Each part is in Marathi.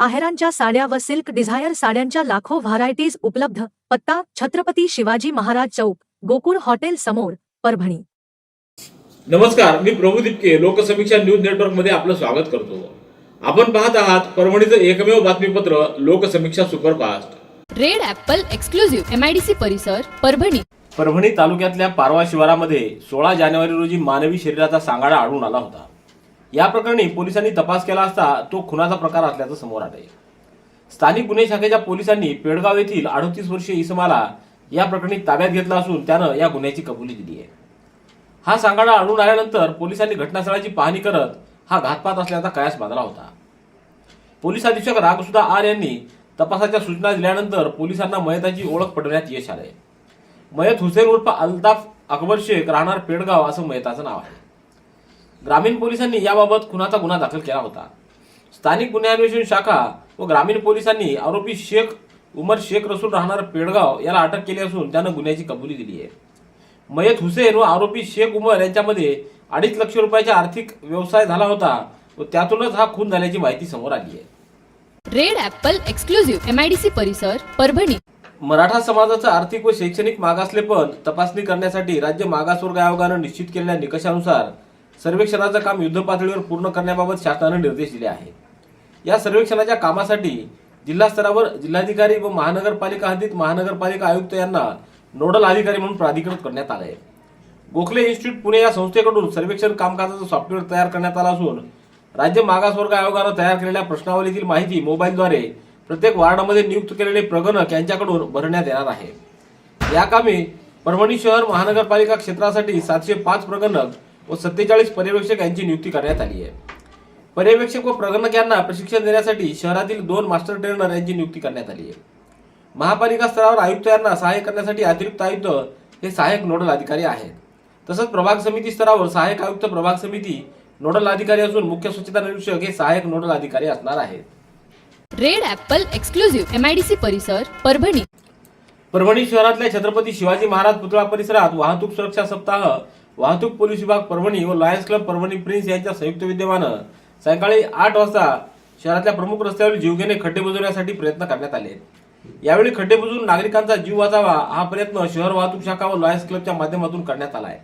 आहेरांच्या साड्या व सिल्क डिझायर साड्यांच्या लाखो व्हरायटीज उपलब्ध. पत्ता छत्रपती शिवाजी महाराज चौक गोकुळ हॉटेल समोर परभणी. नमस्कार मी प्रभू दिपके लोकसमीक्षा न्यूज नेटवर्कमध्ये आपलं स्वागत करतो. आपण पाहत आहात परभणीचं एकमेव बातमीपत्र Loksamiksha superfast. Red Apple exclusive MIDC परिसर परभणी. परभणी तालुक्यातल्या पारवा शिवारामध्ये सोळा जानेवारी रोजी मानवी शरीराचा सांगाडा आढळून आला होता. या प्रकरणी पोलिसांनी तपास केला असता तो खुनाचा प्रकार असल्याचं समोर आले स्थानिक गुन्हे शाखेच्या पोलिसांनी पेडगाव येथील अडतीस वर्षीय इसमाला या प्रकरणी ताब्यात घेतला असून त्यानं या गुन्ह्याची कबुली दिली आहे. हा सांगाडा आढळून आल्यानंतर पोलिसांनी घटनास्थळाची पाहणी करत हा घातपात असल्याचा कयास बांधला होता. पोलीस अधीक्षक रागसुधा आर यांनी तपासाच्या सूचना दिल्यानंतर पोलिसांना मयताची ओळख पटवण्यात यश आले मयत हुसेन उर्फ अल्ताफ अकबर शेख राहणार पेडगाव असं मयताचं नाव आहे. ग्रामीण पोलिसांनी याबाबत खुनाचा गुन्हा दाखल केला होता. स्थानिक गुन्हे अन्वेषण शाखा व ग्रामीण पोलिसांनी आरोपी शेख उमर शेख रसूल राहणार पेडगाव याला अटक केली असून त्यानं गुन्ह्याची कबुली दिली आहे. मयत हुसेन व आरोपी शेख उमर यांच्यामध्ये अडीच लक्ष रुपयाचा आर्थिक व्यवसाय झाला होता व त्यातूनच हा खून झाल्याची माहिती समोर आली आहे. रेड ॲपल एक्सक्लुझिव्ह एमआयडीसी परिसर परभणी. मराठा समाजाचं आर्थिक व शैक्षणिक मागासलेपण तपासणी करण्यासाठी राज्य मागासवर्ग आयोगानं निश्चित केलेल्या निकषानुसार सर्वेक्षणाचं काम युद्धपातळीवर पूर्ण करण्याबाबत शासनाने निर्देश दिले आहेत. या सर्वेक्षणाच्या कामासाठी जिल्हा स्तरावर जिल्हाधिकारी व महानगरपालिका हद्दीत महानगरपालिका आयुक्त यांना नोडल अधिकारी म्हणून प्राधिकृत करण्यात आले आहे गोखले इन्स्टिट्यूट पुणे या संस्थेकडून सर्वेक्षण कामकाजाचं सॉफ्टवेअर तयार करण्यात आलं असून राज्य मागासवर्ग आयोगानं तयार केलेल्या प्रश्नावलीतील माहिती मोबाईलद्वारे प्रत्येक वार्डामध्ये नियुक्त केलेले प्रगणक यांच्याकडून भरण्यात येणार आहे. या कामी परभणी शहर महानगरपालिका क्षेत्रासाठी सातशे पाच प्रगणक व सत्तेचाळीस पर्यवेक्षक यांची नियुक्ती करण्यात आली आहे. पर्यवेक्षक व प्रगणक यांना प्रशिक्षण देण्यासाठी शहरातील दोन मास्टर ट्रेनर यांची नियुक्ती करण्यात आली आहे. महापालिका स्तरावर आयुक्त यांना सहाय्य करण्यासाठी अतिरिक्त आयुक्त हे सहाय्यक नोडल अधिकारी आहेत. तसंच प्रभाग समिती स्तरावर सहाय्यक आयुक्त प्रभाग समिती नोडल अधिकारी असून मुख्य स्वच्छता निरीक्षक हे सहाय्यक नोडल अधिकारी असणार आहेत. रेड ॲपल एक्सक्लुझिव्ह एमआयडीसी परिसर परभणी. परभणी शहरातल्या छत्रपती शिवाजी महाराज पुतळा परिसरात वाहतूक सुरक्षा सप्ताह वाहतूक पोलीस विभाग परभणी व लायन्स क्लब परभणी प्रिन्स यांच्या संयुक्त विद्यमानं सायंकाळी आठ वाजता शहरातल्या प्रमुख रस्त्यावर जीवघेणे खड्डे बुजवण्यासाठी प्रयत्न करण्यात आले. यावेळी खड्डे बुजवून नागरिकांचा जीव वाचावा हा प्रयत्न शहर वाहतूक शाखा व लायन्स क्लबच्या माध्यमातून करण्यात आला आहे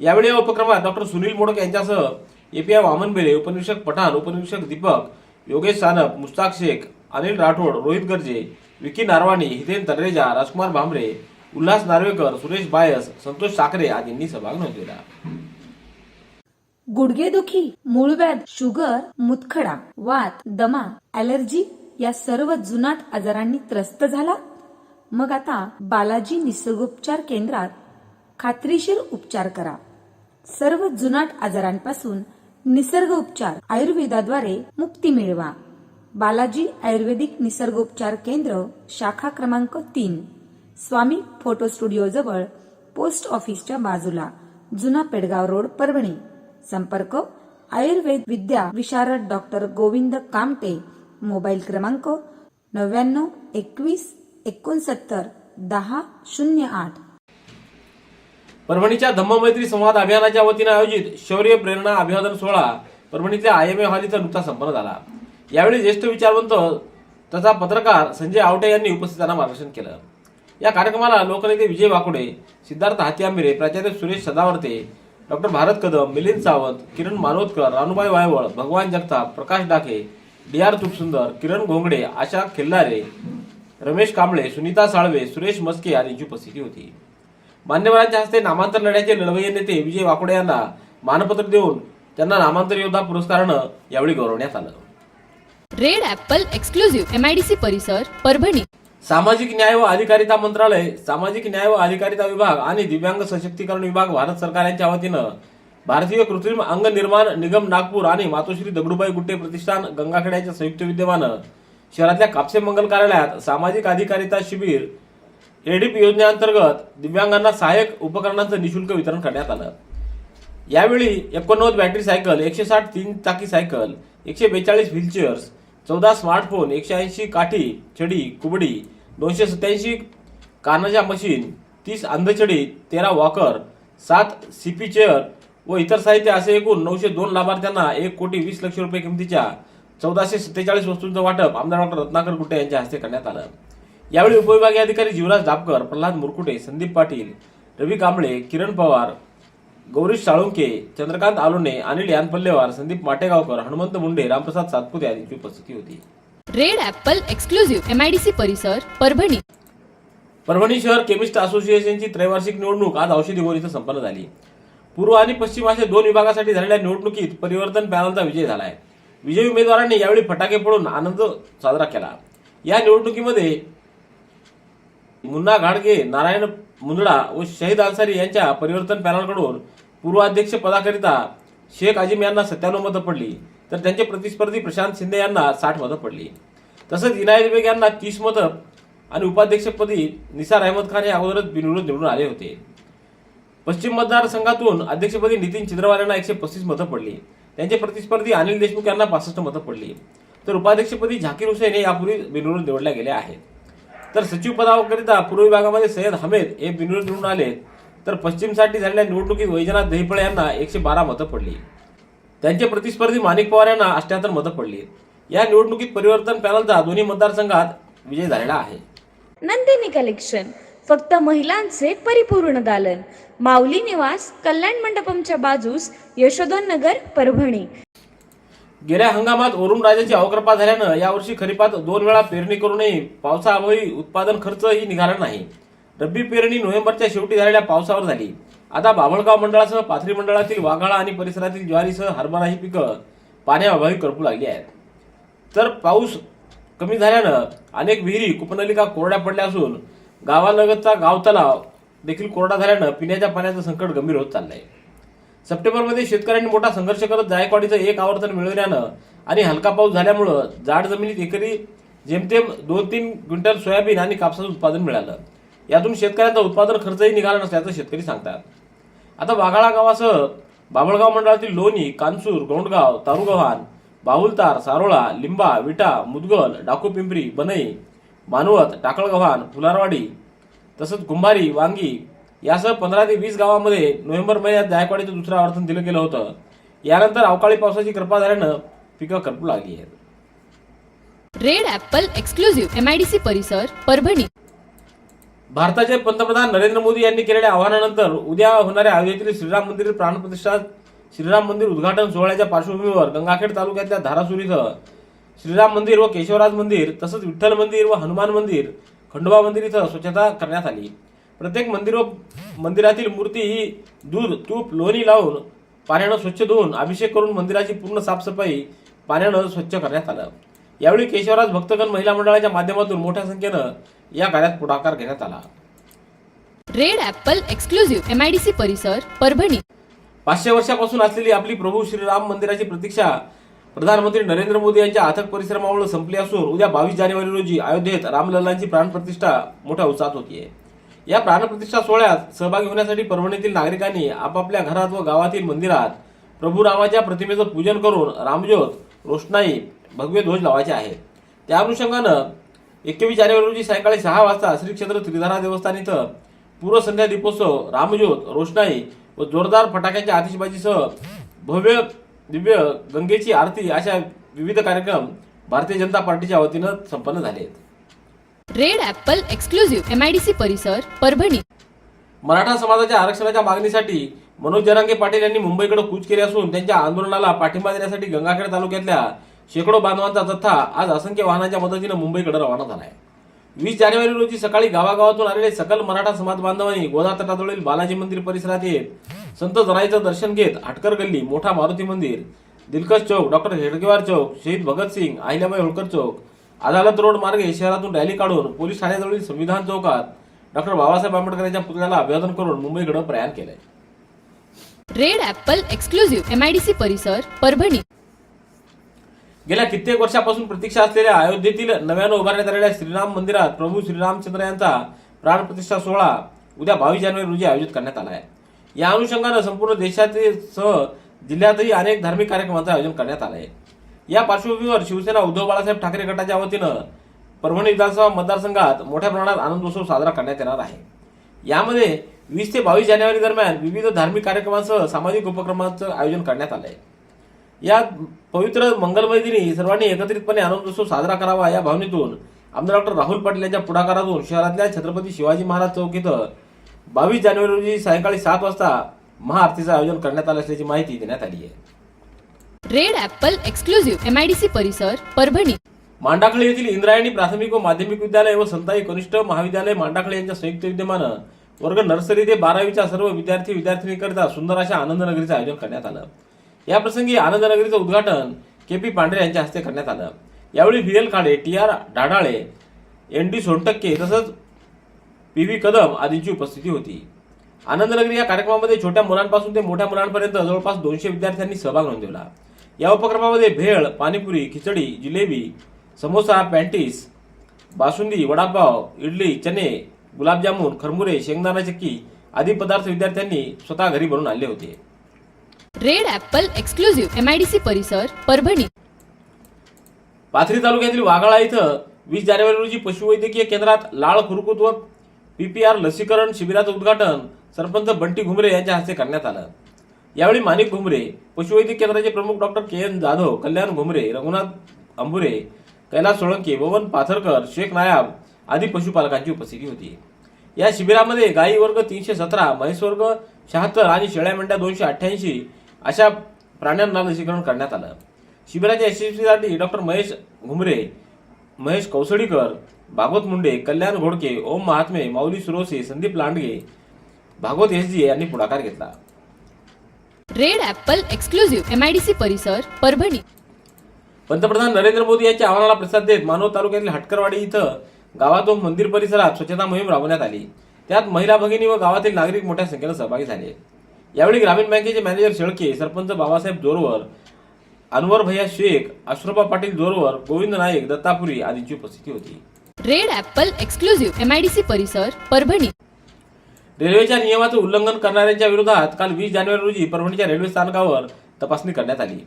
यावेळी या उपक्रमात डॉक्टर सुनील मोडक यांच्यासह एपीआय वामन बेले उपनिरीक्षक पठाण उपनिरीक्षक दीपक योगेश सानप मुस्ताक शेख अनिल राठोड रोहित गर्जे विकी नारवाणी हितेन तलरेजा राजकुमार भांबरे उल्हास नार्वेकर सुरेश बायस संतोष साखरे आदींनी सहभाग नोंदविला. गुडघेदुखी मूळव्याध शुगर मुतखडा वात दमा ॲलर्जी या सर्व जुनाट आजारांनी त्रस्त झाला. मग आता बालाजी निसर्गोपचार केंद्रात खात्रीशीर उपचार करा. सर्व जुनाट आजारांपासून निसर्ग उपचार आयुर्वेदाद्वारे मुक्ती मिळवा. बालाजी आयुर्वेदिक निसर्गोपचार केंद्र शाखा क्रमांक तीन. स्वामी फोटो स्टुडिओजवळ पोस्ट ऑफिसच्या बाजूला जुना पेडगाव रोड परभणी. संपर्क आयुर्वेद विद्या विशारद डॉक्टर गोविंद कामटे. मोबाईल क्रमांक नव्याण्णव एकवीस एकोणसत्तर दहा शून्य आठ. परभणीच्या धम्ममैत्री संवाद अभियानाच्या वतीनं आयोजित शौर्य प्रेरणा अभिवादन सोहळा परभणीतल्या आय एम ए हॉल इथं नुकताच संपन्न झाला. यावेळी ज्येष्ठ विचारवंत तथा पत्रकार संजय आवटे यांनी उपस्थितांना मार्गदर्शन केलं. या कार्यक्रमाला लोकनेते विजय वाकुडे सिद्धार्थ हातीआंबिरे प्राचार्य Suresh Sadavarte doctor Bharat Kadam Milind Sawant Kiran Manotkar Ranubai Vaywal Bhagwan Jagtap Prakash Dake D R Tupsundar Kiran Ghongade Asha Khillare Ramesh Kamble Sunita Salve Suresh Maske यांची उपस्थिती होती. मान्यवरांच्या हस्ते नामांतर लढ्याचे लढवय्य नेते विजय वाकुडे यांना मानपत्र देऊन त्यांना नामांतर योद्धा पुरस्कारानं यावेळी गौरवण्यात आलं. रेड ऍपल एक्सक्लुझिव्ह एमआयडीसी परिसर परभणी. सामाजिक न्याय व अधिकारिता मंत्रालय सामाजिक न्याय व अधिकारिता विभाग आणि दिव्यांग सशक्तीकरण विभाग भारत सरकार यांच्या वतीनं भारतीय कृत्रिम अंग निर्माण निगम नागपूर आणि मातोश्री दगडूबाई गुट्टे प्रतिष्ठान गंगाखेड्याच्या संयुक्त विद्यमानं शहरातल्या कापसे मंगल कार्यालयात सामाजिक अधिकारिता शिबिर एडीप योजनेअंतर्गत दिव्यांगांना सहाय्यक उपकरणांचं निशुल्क वितरण करण्यात आलं. यावेळी एकोणनव्वद बॅटरी सायकल एकशे साठ तीन चाकी सायकल एकशे बेचाळीस व्हीलचेअर्स चौदा स्मार्टफोन एकशे ऐंशी काठी छडी कुबडी दोनशे सत्याऐंशी कानाच्या मशीन तीस अंधछडी तेरा वॉकर सात सीपी चेअर व इतर साहित्य असे एकूण नऊशे दोन लाभार्थ्यांना एक कोटी वीस लक्ष रुपये किमतीच्या चौदाशे सत्तेचाळीस वस्तूंचं वाटप आमदार डॉक्टर रत्नाकर गुट्टे यांच्या हस्ते करण्यात आलं. यावेळी उपविभागीय अधिकारी जीवराज दाबकर प्रल्हाद मुरकुटे संदीप पाटील रवी कांबळे किरण पवार गौरीश साळुंके चंद्रकांत आलोने अनिल यानपल्लेवार संदीप माटेगावकर हनुमंत मुंडे रामप्रसाद सातपुते यांची उपस्थिती होती. रेड ॲपल एक्सक्लुझिव्ह एमआयडीसी परिसर परभणी. परभणी शहर केमिस्ट असोसिएशनची त्रैवार्षिक निवडणूक आज औषधी गोर इथं संपन्न झाली. पूर्व आणि पश्चिम अशा दोन विभागासाठी झालेल्या निवडणुकीत परिवर्तन पॅनलचा विजय झालाय. विजयी उमेदवारांनी यावेळी फटाके फोडून आनंद साजरा केला. या निवडणुकीमध्ये मुन्ना घाडगे नारायण मुंदडा व शहीद अन्सारी यांच्या परिवर्तन पॅनलकडून पूर्व अध्यक्ष पदाकरिता शेख आजिम यांना सत्त्याण्णव मतं पडली. तर त्यांचे प्रतिस्पर्धी प्रशांत शिंदे यांना साठ मतं पडली. तसंच इनायत बेग यांना तीस मतं आणि उपाध्यक्षपदी निसार अहमद खान हे अगोदरच बिनविरोध निवडून आले होते. पश्चिम मतदारसंघातून अध्यक्षपदी नितीन चित्रवार यांना एकशे पस्तीस मतं पडली. त्यांचे प्रतिस्पर्धी अनिल देशमुख यांना पासष्ट मतं पडली. तर उपाध्यक्षपदी झाकीर हुसेन हे यापूर्वी बिनविरोध निवडल्या गेले आहेत. तर सचिव पदाकरिता पूर्व विभागामध्ये सय्यद हमेद हे बिनविरोध निवडून आले. तर पश्चिमसाठी झालेल्या निवडणुकीत वैजनाथ दहिपळे यांना एकशे बारा मतं पडली. त्यांचे प्रतिस्पर्धी माणिक पवार यांना अठ्याहत्तर मतं पडली या निवडणुकीत परिवर्तन पॅनलचा दोन्ही मतदारसंघात विजय झालेला आहे. नंदिनी कलेक्शन फक्त महिलांचे परिपूर्ण दालन. माऊली निवास कल्याण मंडपमच्या बाजूस यशोधन नगर परभणी. गेल्या हंगामात वरुण राजाची अवकृपा झाल्यानं यावर्षी खरीपात दोन वेळा पेरणी करूनही पावसाअभावी उत्पादन खर्चही निघाला नाही. रब्बी पेरणी नोव्हेंबरच्या शेवटी झालेल्या पावसावर झाली. आता बाभळगाव मंडळासह पाथरी मंडळातील वाघाळा आणि परिसरातील ज्वारीसह हरभरा ही पिकं पाण्याअभावी करपू लागली आहेत. तर पाऊस कमी झाल्यानं अनेक विहिरी कुपनलिका कोरड्या पडल्या असून गावालगतचा गाव तलाव देखील कोरडा झाल्यानं पिण्याच्या पाण्याचं संकट गंभीर होत चाललंय. सप्टेंबरमध्ये शेतकऱ्यांनी मोठा संघर्ष करत जायकवाडीचं एक आवर्तन मिळवल्यानं आणि हलका पाऊस झाल्यामुळं जाड जमिनीत एकरी जेमतेम दोन तीन क्विंटल सोयाबीन आणि कापसाचं उत्पादन मिळालं. यातून शेतकऱ्यांचा उत्पादन खर्चही निघाला नसल्याचं शेतकरी सांगतात. आता वाघाळा गावासह बाभळगाव मंडळातील लोणी कानसूर गौंडगाव तारुगव्हाण बाहुलतार सारोळा लिंबा विटा मुदगल डाकूपिंपरी बनई मानवत टाकळगव्हाण फुलारवाडी तसंच कुंभारी वांगी यासह पंधरा ते वीस गावामध्ये नोव्हेंबर महिन्यात जायकवाडीचं दुसरं आवर्तन दिलं गेलं होतं. यानंतर अवकाळी पावसाची कृपा झाल्यानं पिकं करपू लागली आहेत. रेड ऍपल एक्सक्लुझिव्ह एमआयडीसी परिसर परभणी. भारताचे पंतप्रधान नरेंद्र मोदी यांनी केलेल्या आवाहनानंतर उद्या होणाऱ्या अयोध्येतील श्रीराम मंदिर प्राणप्रतिष्ठा श्रीराम मंदिर उद्घाटन सोहळ्याच्या पार्श्वभूमीवर गंगाखेड तालुक्यातल्या धारासूर इथं श्रीराम मंदिर व केशवराज मंदिर तसंच विठ्ठल मंदिर व हनुमान मंदिर खंडोबा मंदिर इथं स्वच्छता करण्यात आली. प्रत्येक मंदिर व मंदिरातील मूर्ती ही दूध तूप लोणी लावून पाण्यानं स्वच्छ धुवून अभिषेक करून मंदिराची पूर्ण साफसफाई पाण्यानं स्वच्छ करण्यात आलं. यावेळी केशवराज भक्तगण महिला मंडळाच्या माध्यमातून मोठ्या संख्येनं या कार्यात पुढाकार घेण्यात आला. रेड ॲपल एक्सक्लुझिव्ह एमआयडीसी परिसर परभणी. पाचशे वर्षापासून असलेली आपली प्रभू श्रीराम मंदिराची प्रतीक्षा प्रधानमंत्री नरेंद्र मोदी यांच्या अथक परिश्रमामुळे संपली असून उद्या बावीस जानेवारी रोजी अयोध्येत रामलल्लांची प्राणप्रतिष्ठा मोठ्या उत्साहात होतीये. या प्राणप्रतिष्ठा सोहळ्यात सहभागी होण्यासाठी परभणीतील नागरिकांनी आपापल्या घरात व गावातील मंदिरात प्रभू रामाच्या प्रतिमेचं पूजन करून रामज्योत रोषणाई भगवे ध्वज लावायचे आहेत. त्या अनुषंगानं एकवीस जानेवारी रोजी सायंकाळी सहा वाजता श्री क्षेत्र त्रिधारा देवस्थान इथं पूर्वसंध्या दीपोत्सव रामज्योत रोषणाई व जोरदार फटाक्यांच्या आतिषबाजीसह भव्य दिव्य गंगेची आरती अशा विविध कार्यक्रम भारतीय जनता पार्टीच्या वतीनं संपन्न झाले आहेत. रेड ॲपल एक्सक्लुझिव्ह एमआयडीसी परिसर परभणी. मराठा समाजाच्या आरक्षणाच्या मागणीसाठी मनोज जरांगे पाटील यांनी मुंबईकडे कूच केली असून त्यांच्या आंदोलनाला पाठिंबा देण्यासाठी गंगाखेड तालुक्यातल्या शेकडो बांधवांचा जथ्था आज असंख्य वाहनांच्या मदतीनं मुंबईकडे रवाना झालाय. वीस जानेवारी रोजी सकाळी गावागावातून आलेले सकल मराठा समाज बांधवांनी गोदातटाजवळील बालाजी मंदिर परिसरात येत संत जराईचं दर्शन घेत आटकर गल्ली मोठा मारुती मंदिर दिलकश चौक डॉक्टर हेडगेवार चौक शहीद भगतसिंग अहिल्याबाई होळकर चौक अदालत रोड मार्गे शहरातून रॅली काढून पोलीस ठाण्याजवळील संविधान चौकात डॉक्टर बाबासाहेब आंबेडकर यांच्या पुतळ्याला अभिवादन करून मुंबईकडे प्रयाण केलंय. रेड ऍपल एक्सक्लुझिव्ह एमआयडीसी परिसर परभणी. गेल्या कित्येक वर्षापासून प्रतीक्षा असलेल्या अयोध्येतील नव्यानं उभारण्यात आलेल्या श्रीराम मंदिरात प्रभू श्रीरामचंद्र यांचा प्राणप्रतिष्ठा सोहळा उद्या बावीस जानेवारी रोजी आयोजित करण्यात आला आहे. या अनुषंगानं संपूर्ण देशातील सह जिल्ह्यातही अनेक धार्मिक कार्यक्रमांचं आयोजन करण्यात आलं आहे. या पार्श्वभूमीवर शिवसेना उद्धव बाळासाहेब ठाकरे गटाच्या वतीनं परभणी विधानसभा मतदारसंघात मोठ्या प्रमाणात आनंदोत्सव साजरा करण्यात येणार आहे. यामध्ये वीस ते बावीस जानेवारी दरम्यान विविध धार्मिक कार्यक्रमांसह सामाजिक उपक्रमांचं आयोजन करण्यात आलं आहे. या पवित्र मंगलमय दिनी सर्वांनी एकत्रितपणे आनंदोत्सव साजरा करावा या भावनेतून आमदार डॉक्टर राहुल पाटील यांच्या पुढाकारातून शहरातल्या छत्रपती शिवाजी महाराज चौक इथं बावीस जानेवारी रोजी सायंकाळी सात वाजता महाआरतीचं आयोजन करण्यात आलं असल्याची माहिती देण्यात आली आहे. Red Apple exclusive M I D C परिसर परभणी. मांडाखळे येथील इंद्रायणी प्राथमिक व माध्यमिक विद्यालय व संताई कनिष्ठ महाविद्यालय मांडाखळे यांच्या संयुक्त विद्यमानं वर्ग नर्सरी ते बारावीच्या सर्व विद्यार्थी विद्यार्थिनीकरिता सुंदर अशा आनंदनगरीचं आयोजन करण्यात आलं. या प्रसंगी आनंदनगरीचं उद्घाटन के पी पांढरे यांच्या हस्ते करण्यात आलं. यावेळी V L T R Dhadhale N D Sontakke तसंच पी व्ही कदम आदींची उपस्थिती होती. आनंदनगरी या कार्यक्रमामध्ये छोट्या मुलांपासून ते मोठ्या मुलांपर्यंत जवळपास दोनशे विद्यार्थ्यांनी सहभाग नोंदवला. या उपक्रमामध्ये भेळ पाणीपुरी खिचडी जिलेबी समोसा पॅन्टीस बासुंदी वडापाव इडली चणे गुलाबजामुन खरमुरे शेंगदाणा चक्की आदी पदार्थ विद्यार्थ्यांनी स्वतः घरी बनवून आणले होते. Red Apple exclusive M I D C परिसर परभणी. पाथरी तालुक्यातील वाघाळा इथं वीस जानेवारी रोजी पशुवैद्यकीय केंद्रात लाळ खुरकूत व पीपीआर लसीकरण शिबिराचं उद्घाटन सरपंच बंटी घुमरे यांच्या हस्ते करण्यात आलं. यावेळी माणिक घुमरे पशुवैद्यक केंद्राचे प्रमुख doctor K N Jadhav Kalyan Ghumare Raghunath Ambure Kailas Solanke Bhavan Patharkar Shaikh Nayab आदी पशुपालकांची उपस्थिती होती. या शिबिरामध्ये गायी वर्ग तीनशे सतरा म्हैस वर्ग शहात्तर आणि शेळ्या मेंढ्या दोनशे अठ्ठ्याऐंशी अशा प्राण्यांना लसीकरण करण्यात आलं. शिबिराच्या यशस्वीसाठी डॉक्टर महेश घुमरे महेश कौसडीकर भागवत मुंडे कल्याण घोडके ओम महात्मे माऊली सुरोसे संदीप लांडगे भागवत एसजी यांनी पुढाकार घेतला. Red Apple exclusive M I D C परिसर परभणी. पंतप्रधान नरेंद्र मोदी यांच्या आव्हानाला प्रतिसाद देत मानव तालुक्यातील हटकरवाडी इथं गावात व मंदिर परिसरात स्वच्छता मोहीम राबवण्यात आली. त्यात महिला भगिनी व गावातील नागरिक मोठ्या संख्येनं सहभागी झाले. यावेळी ग्रामीण बँकेचे मॅनेजर शेळके सरपंच बाबासाहेब जोरवर अनवर भैया शेख अश्रफा पाटील जोरवर गोविंद नाईक दत्तापुरी आदींची उपस्थिती होती. Red Apple exclusive M I D C परिसर परभणी. रेल्वेच्या नियमाचं उल्लंघन करणाऱ्यांच्या विरोधात काल वीस जानेवारी रोजी परभणीच्या रेल्वे स्थानकावर तपासणी करण्यात आली.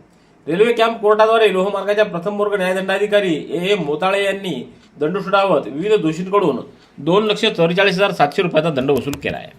रेल्वे कॅम्प कोर्टाद्वारे लोहमार्गाच्या प्रथम वर्ग न्यायदंडाधिकारी ए एम मोताळे यांनी दंड सुटावत विविध दोषींकडून दोन लक्ष चौवेचाळीस हजार सातशे रुपयाचा दंड वसूल केला आहे